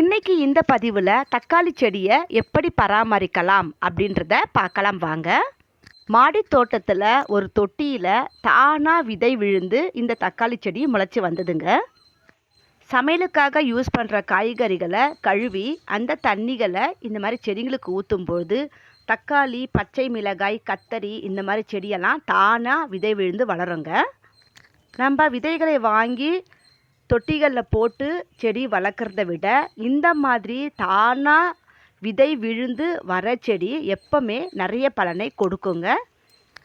இன்னைக்கு இந்த பதிவில் தக்காளி செடியை எப்படி பராமரிக்கலாம் அப்படின்றத பார்க்கலாம் வாங்க. மாடி தோட்டத்தில் ஒரு தொட்டியில் தானாக விதை விழுந்து இந்த தக்காளி செடி முளைச்சி வந்ததுங்க. சமையலுக்காக யூஸ் பண்ணுற காய்கறிகளை கழுவி அந்த தண்ணிகளை இந்த மாதிரி செடிங்களுக்கு ஊற்றும்போது தக்காளி பச்சை மிளகாய் கத்தரி இந்த மாதிரி செடியெல்லாம் தானாக விதை விழுந்து வளருங்க. நம்ம விதைகளை வாங்கி தொட்டிகளில் போட்டு செடி வளர்க்குறத விட இந்த மாதிரி தானாக விதை விழுந்து வர செடி எப்போவுமே நிறைய பலனை கொடுக்குங்க.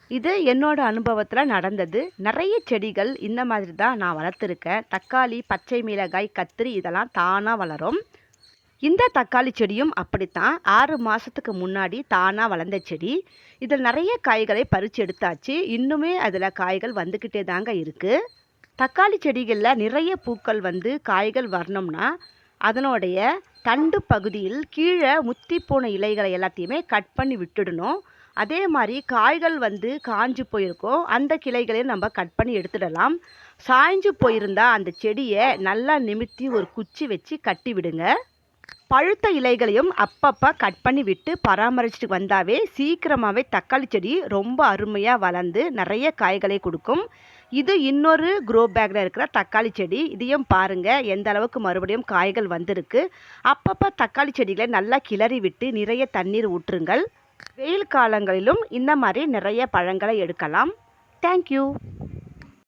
இது என்னோட அனுபவத்தில் நடந்தது. நிறைய செடிகள் இந்த மாதிரி தான் நான் வளர்த்துருக்கேன். தக்காளி பச்சை மிளகாய் கத்திரி இதெல்லாம் தானாக வளரும். இந்த தக்காளி செடியும் அப்படித்தான். ஆறு மாதத்துக்கு முன்னாடி தானாக வளர்ந்த செடி. இதில் நிறைய காய்களை பறித்து எடுத்தாச்சு. இன்னுமே அதில் காய்கள் வந்துக்கிட்டே தாங்க இருக்குது தக்காளி செடிகளில் நிறைய பூக்கள் வந்து காய்கள் வரணும்னா அதனுடைய தண்டு பகுதியில் கீழே முத்தி போன இலைகளை எல்லாத்தையுமே கட் பண்ணி விட்டுடணும். அதே மாதிரி காய்கள் வந்து காஞ்சு போயிருக்கோம் அந்த கிளைகளையும் நம்ம கட் பண்ணி எடுத்துடலாம். சாய்ஞ்சு போயிருந்தால் அந்த செடியை நல்லா நிமித்தி ஒரு குச்சி வச்சு கட்டி விடுங்க. பழுத்த இலைகளையும் அப்பப்போ கட் பண்ணி விட்டு பராமரிச்சுட்டு வந்தாவே சீக்கிரமாகவே தக்காளி செடி ரொம்ப அருமையாக வளர்ந்து நிறைய காய்களை கொடுக்கும். இது இன்னொரு க்ரோ பேக்கில் இருக்கிற தக்காளி செடி. இதையும் பாருங்கள் எந்த அளவுக்கு மறுபடியும் காய்கள் வந்திருக்கு. அப்பப்போ தக்காளி செடிகளை நல்லா கிளறி விட்டு நிறைய தண்ணீர் ஊற்றுங்கள். வெயில் காலங்களிலும் இந்த மாதிரி நிறைய பழங்களை எடுக்கலாம். தேங்க்யூ